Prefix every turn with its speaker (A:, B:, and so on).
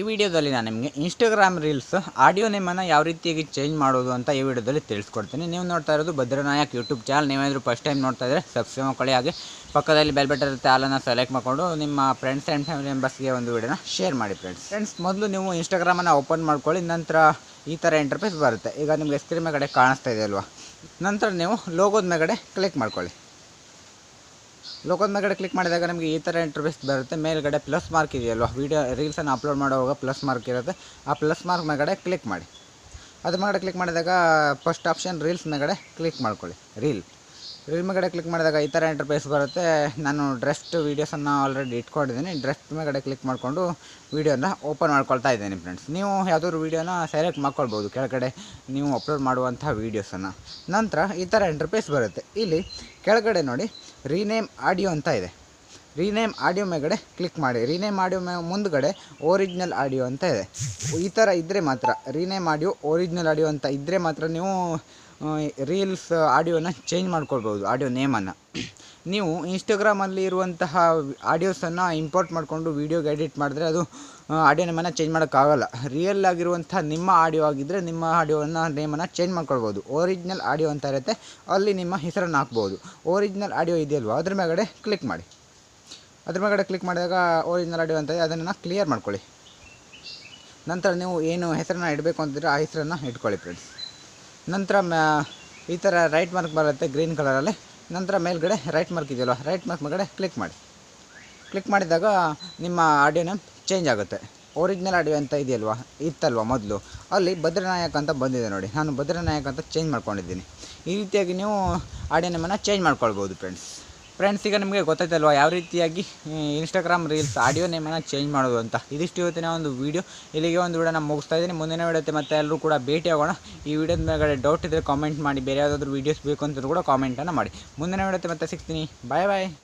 A: ಈ ವಿಡಿಯೋದಲ್ಲಿ ನಾನು ನಿಮಗೆ ಇನ್ಸ್ಟಾಗ್ರಾಮ್ ರೀಲ್ಸ್ ಆಡಿಯೋ ನೇಮನ್ನು ಯಾವ ರೀತಿಯಾಗಿ ಚೇಂಜ್ ಮಾಡೋದು ಅಂತ ಈ ವಿಡಿಯೋದಲ್ಲಿ ತಿಳಿಸ್ಕೊಡ್ತೀನಿ. ನೀವು ನೋಡ್ತಾ ಇರೋದು ಭದ್ರನಾಯಕ್ ಯೂಟ್ಯೂಬ್ ಚಾನಲ್ ನೀವೇನಾದರೂ ಫಸ್ಟ್ ಟೈಮ್ ನೋಡ್ತಾ ಇದ್ದರೆ ಸಬ್ಸ್ಕ್ರೈಬ್ ಮಾಡ್ಕೊಳ್ಳಿ. ಹಾಗೆ ಪಕ್ಕದಲ್ಲಿ ಬೆಲ್ ಬಟನ್ ಇರುತ್ತೆ ಅಲ್ಲನ್ನು ಸೆಲೆಕ್ಟ್ ಮಾಡಿಕೊಂಡು ನಿಮ್ಮ ಫ್ರೆಂಡ್ಸ್ ಆ್ಯಂಡ್ ಫ್ಯಾಮಿಲಿ ಮೆಂಬರ್ಸ್ಗೆ ಒಂದು ವಿಡಿಯೋನ ಶೇರ್ ಮಾಡಿ ಫ್ರೆಂಡ್ಸ್ ಫ್ರೆಂಡ್ಸ್ ಮೊದಲು ನೀವು ಇನ್ಸ್ಟಾಗ್ರಾಮನ್ನು ಓಪನ್ ಮಾಡ್ಕೊಳ್ಳಿ, ನಂತರ ಈ ಥರ ಇಂಟರ್ಫೇಸ್ ಬರುತ್ತೆ. ಈಗ ನಿಮಗೆ ಸ್ಕ್ರೀನ್ ಮೇಗಡೆ ಕಾಣಿಸ್ತಾ ಇದೆ ಅಲ್ವಾ? ನಂತರ ನೀವು ಲೋಗೋದ ಮೇಗಡೆ ಕ್ಲಿಕ್ ಮಾಡ್ಕೊಳ್ಳಿ. ಲೋಕೋದ ಮೇಲ್ಗಡೆ ಕ್ಲಿಕ್ ಮಾಡಿದಾಗ ನಿಮಗೆ ಈ ಥರ ಇಂಟರ್ಫೇಸ್ ಬರುತ್ತೆ. ಮೇಲ್ಗಡೆ ಪ್ಲಸ್ ಮಾರ್ಕ್ ಇದೆಯಲ್ವ? ವೀಡಿಯೋ ರೀಲ್ಸನ್ನು ಅಪ್ಲೋಡ್ ಮಾಡುವಾಗ ಪ್ಲಸ್ ಮಾರ್ಕ್ ಇರುತ್ತೆ. ಆ ಪ್ಲಸ್ ಮಾರ್ಕ್ ಮೇಲ್ಗಡೆ ಕ್ಲಿಕ್ ಮಾಡಿ. ಅದ್ರ ಮೇಲೆ ಕ್ಲಿಕ್ ಮಾಡಿದಾಗ ಫಸ್ಟ್ ಆಪ್ಷನ್ ರೀಲ್ಸ್ ಮೇಲ್ಗಡೆ ಕ್ಲಿಕ್ ಮಾಡ್ಕೊಳ್ಳಿ. ರೀಲ್ ರೀಲ್ ಮೇಲ್ಗಡೆ ಕ್ಲಿಕ್ ಮಾಡಿದಾಗ ಈ ಥರ ಇಂಟರ್ಫೇಸ್ ಬರುತ್ತೆ. ನಾನು ಡ್ರೆಸ್ಟ್ ವೀಡಿಯೋಸನ್ನು ಆಲ್ರೆಡಿ ಇಟ್ಕೊಂಡಿದ್ದೀನಿ. ಡ್ರೆಸ್ ಮೇಲ್ಗಡೆ ಕ್ಲಿಕ್ ಮಾಡಿಕೊಂಡು ವೀಡಿಯೋನ ಓಪನ್ ಮಾಡ್ಕೊಳ್ತಾ ಇದ್ದೀನಿ ಫ್ರೆಂಡ್ಸ್ ನೀವು ಯಾವುದಾದ್ರು ವೀಡಿಯೋನ ಸೆಲೆಕ್ಟ್ ಮಾಡ್ಕೊಳ್ಬೋದು. ಕೆಳಗಡೆ ನೀವು ಅಪ್ಲೋಡ್ ಮಾಡುವಂಥ ವೀಡಿಯೋಸನ್ನು ನಂತರ ಈ ಥರ ಇಂಟರ್ಫೇಸ್ ಬರುತ್ತೆ. ಇಲ್ಲಿ ಕೆಳಗಡೆ ನೋಡಿ ರೀನೇಮ್ ಆಡಿಯೋ ಅಂತ ಇದೆ. ರೀನೇಮ್ ಆಡಿಯೋ ಮೇಲ್ಗಡೆ ಕ್ಲಿಕ್ ಮಾಡಿ. ರೀನೇಮ್ ಆಡಿಯೋ ಮೇ ಮುಂದ್ಗಡೆ ಒರಿಜಿನಲ್ ಆಡಿಯೋ ಅಂತ ಇದೆ. ಈ ಥರ ಇದ್ದರೆ ಮಾತ್ರ ರೀನೇಮ್ ಆಡಿಯೋ ಒರಿಜಿನಲ್ ಆಡಿಯೋ ಅಂತ ಇದ್ದರೆ ಮಾತ್ರ ನೀವು ರೀಲ್ಸ್ ಆಡಿಯೋನ ಚೇಂಜ್ ಮಾಡ್ಕೊಳ್ಬೋದು ಆಡಿಯೋ ನೇಮನ್ನು ನೀವು ಇನ್ಸ್ಟಾಗ್ರಾಮಲ್ಲಿ ಇರುವಂತಹ ಆಡಿಯೋಸನ್ನು ಇಂಪೋರ್ಟ್ ಮಾಡಿಕೊಂಡು ವೀಡಿಯೋಗೆ ಎಡಿಟ್ ಮಾಡಿದ್ರೆ ಅದು ಆಡಿಯೋ ನೇಮನ್ನು ಚೇಂಜ್ ಮಾಡೋಕ್ಕಾಗಲ್ಲ. ರಿಯಲ್ ಆಗಿರುವಂಥ ನಿಮ್ಮ ಆಡಿಯೋ ಆಗಿದ್ದರೆ ನಿಮ್ಮ ಆಡಿಯೋವನ್ನು ನೇಮನ್ನು ಚೇಂಜ್ ಮಾಡ್ಕೊಳ್ಬೋದು. ಒರಿಜಿನಲ್ ಆಡಿಯೋ ಅಂತ ಇರುತ್ತೆ. ಅಲ್ಲಿ ನಿಮ್ಮ ಹೆಸರನ್ನು ಹಾಕ್ಬೋದು. ಒರಿಜಿನಲ್ ಆಡಿಯೋ ಇದೆಯಲ್ವ? ಅದ್ರ ಮೇಲ್ಗಡೆ ಕ್ಲಿಕ್ ಮಾಡಿ. ಅದ್ರ ಮೇಲ್ಗಡೆ ಕ್ಲಿಕ್ ಮಾಡಿದಾಗ ಒರಿಜಿನಲ್ ಆಡಿಯೋ ಅಂತ ಅದನ್ನು ಕ್ಲಿಯರ್ ಮಾಡ್ಕೊಳ್ಳಿ. ನಂತರ ನೀವು ಏನು ಹೆಸರನ್ನು ಇಡಬೇಕು ಅಂತಿದ್ರೆ ಆ ಹೆಸರನ್ನು ಇಟ್ಕೊಳ್ಳಿ ಫ್ರೆಂಡ್ಸ್ ನಂತರ ಈ ಥರ ರೈಟ್ ಮಾರ್ಕ್ ಬರುತ್ತೆ ಗ್ರೀನ್ ಕಲರಲ್ಲಿ ನಂತರ ಮೇಲ್ಗಡೆ ರೈಟ್ ಮಾರ್ಕ್ ಇದೆಯಲ್ವ ರೈಟ್ ಮಾರ್ಕ್ ಮೇಲ್ಗಡೆ ಕ್ಲಿಕ್ ಮಾಡಿ. ಕ್ಲಿಕ್ ಮಾಡಿದಾಗ ನಿಮ್ಮ ಆಡಿಯೋ ನೇಮ್ ಚೇಂಜ್ ಆಗುತ್ತೆ. ಒರಿಜಿನಲ್ ಆಡಿಯೋ ಅಂತ ಇದೆಯಲ್ವ? ಇತ್ತಲ್ವ ಮೊದಲು? ಅಲ್ಲಿ ಭದ್ರನಾಯಕ್ ಅಂತ ಬಂದಿದೆ ನೋಡಿ. ನಾನು ಭದ್ರನಾಯಕ ಅಂತ ಚೇಂಜ್ ಮಾಡ್ಕೊಂಡಿದ್ದೀನಿ. ಈ ರೀತಿಯಾಗಿ ನೀವು ಆಡಿಯೋ ನೇಮನ್ನು ಚೇಂಜ್ ಮಾಡ್ಕೊಳ್ಬೋದು ಫ್ರೆಂಡ್ಸ್ ಫ್ರೆಂಡ್ಸ್ ಈಗ ನಿಮಗೆ ಗೊತ್ತಾಯ್ತಲ್ವ, ಯಾವ ರೀತಿಯಾಗಿ ಇನ್ಸ್ಟಾಗ್ರಾಮ್ ರೀಲ್ಸ್ ಆಡಿಯೋ ನೇಮನ್ನು ಚೇಂಜ್ ಮಾಡೋದು ಅಂತ. ಇದಿಷ್ಟು ಇವತ್ತಿನ ಒಂದು ವೀಡಿಯೋ ಇಲ್ಲಿಗೆ ಒಂದು ವಿಡಿಯೋನ ಮುಗಿಸ್ತಾ ಇದ್ದೀನಿ. ಮುಂದಿನ ವಿಡಿಯೋತೆ ಮತ್ತೆ ಎಲ್ಲರೂ ಕೂಡ ಭೇಟಿ ಆಗೋಣ. ಈ ವಿಡಿಯೋದ ಮೇಲೆ ಡೌಟ್ ಇದ್ದರೆ ಕಾಮೆಂಟ್ ಮಾಡಿ. ಬೇರೆ ಯಾವುದಾದ್ರೂ ವೀಡಿಯೋಸ್ ಬೇಕು ಅಂತಲೂ ಕೂಡ ಕಾಮೆಂಟನ್ನು ಮಾಡಿ. ಮುಂದಿನ ವಿಡಿಯೋತೆ ಮತ್ತೆ ಸಿಗ್ತೀನಿ. ಬಾಯ್ ಬಾಯ್